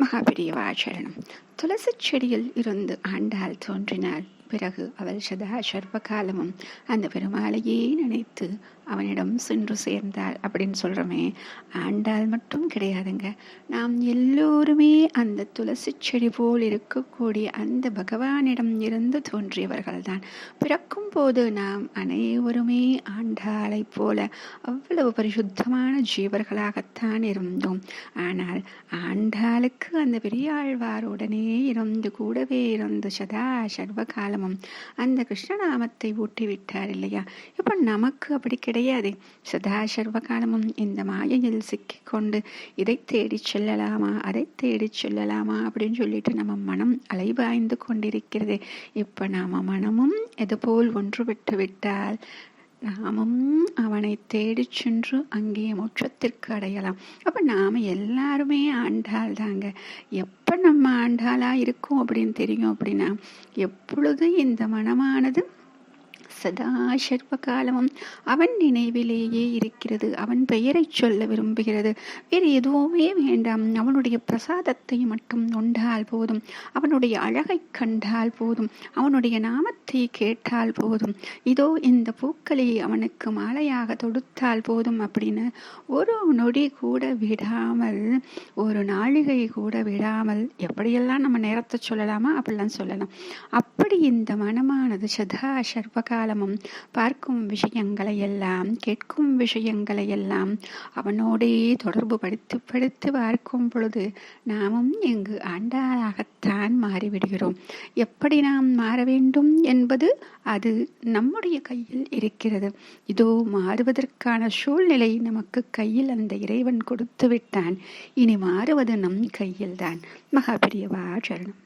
மகாபிரிவாச்சரணம் துளசி செடியில் இருந்து ஆண்டால் தோன்றினாள். பிறகு அவள் சதா சர்வகாலமும் அந்த பெருமாளையே நினைத்து அவனிடம் சென்று சேர்ந்தாள். அப்படின்னு சொல்கிறோமே ஆண்டாள் மட்டும் கிடையாதுங்க. நாம் எல்லோருமே அந்த துளசி செடி போல் இருக்கக்கூடிய அந்த பகவானிடம் இருந்து தோன்றியவர்கள்தான். பிறக்கும் போது நாம் அனைவருமே ஆண்டாளைப் போல அவ்வளவு பரிசுத்தமான ஜீவர்களாகத்தான் இருந்தோம். ஆனால் ஆண்டாளுக்கு அந்த பெரியாழ்வாருடனே இருந்து கூடவே இருந்து சதா நாமம் அந்த கிருஷ்ணநாமத்தை ஊட்டி விட்டார் இல்லையா? இப்போ நமக்கு அப்படி கிடையாது. சதா சர்வகாலமும் இந்த மாயையில் சிக்கிக்கொண்டு இதை தேடி செல்லலாமா? அதை தேடி செல்லலாமா? அப்படின்னு சொல்லிட்டு நம்ம மனம் அலைபாய்ந்து கொண்டிருக்கிறது. இப்போ நாம மனமும் எதுபோல் ஒன்றுபட்டு விட்டால் நாமும் அவனை தேடி சென்று அங்கே மோட்சத்திற்கு அடையலாம். அப்போ நாம் எல்லாருமே ஆண்டாள் தாங்க. எப்போ நம்ம ஆண்டாளாக இருக்கோம் அப்படின்னு தெரியும் அப்படின்னா எப்பொழுது இந்த மனமானது சதா சர்வ காலமும் அவன் நினைவிலேயே இருக்கிறது. அவன் பெயரை சொல்ல விரும்புகிறது. வேறு எதுவுமே வேண்டாம். அவனுடைய பிரசாதத்தை மட்டும் உண்டால் போதும். அவனுடைய அழகை கண்டால் போதும். அவனுடைய நாமத்தை கேட்டால் போதும். இதோ இந்த பூக்களை அவனுக்கு மாலையாக தொடுத்தால் போதும் அப்படின்னு ஒரு நொடி கூட விடாமல் ஒரு நாழிகை கூட விடாமல் எப்படியெல்லாம் நம்ம நேரத்தை சொல்லலாமா? அப்படிலாம் சொல்லலாம். அப்படி இந்த மனமானது சதா சர்வகால காலமும் பார்க்கும் விஷயங்களை எல்லாம் கேட்கும் விஷயங்களை எல்லாம் அவனோடே தொடர்பு படுத்தி படுத்து பார்க்கும் பொழுது நாமும் இங்கு ஆண்டாளாகத்தான் மாறிவிடுகிறோம். எப்படி நாம் மாற வேண்டும் என்பது அது நம்முடைய கையில் இருக்கிறது. இதோ மாறுவதற்கான சூழ்நிலை நமக்கு கையில் அந்த இறைவன் கொடுத்து விட்டான் இனி மாறுவது நம் கையில்தான். மகாபிரியவா சரணம்.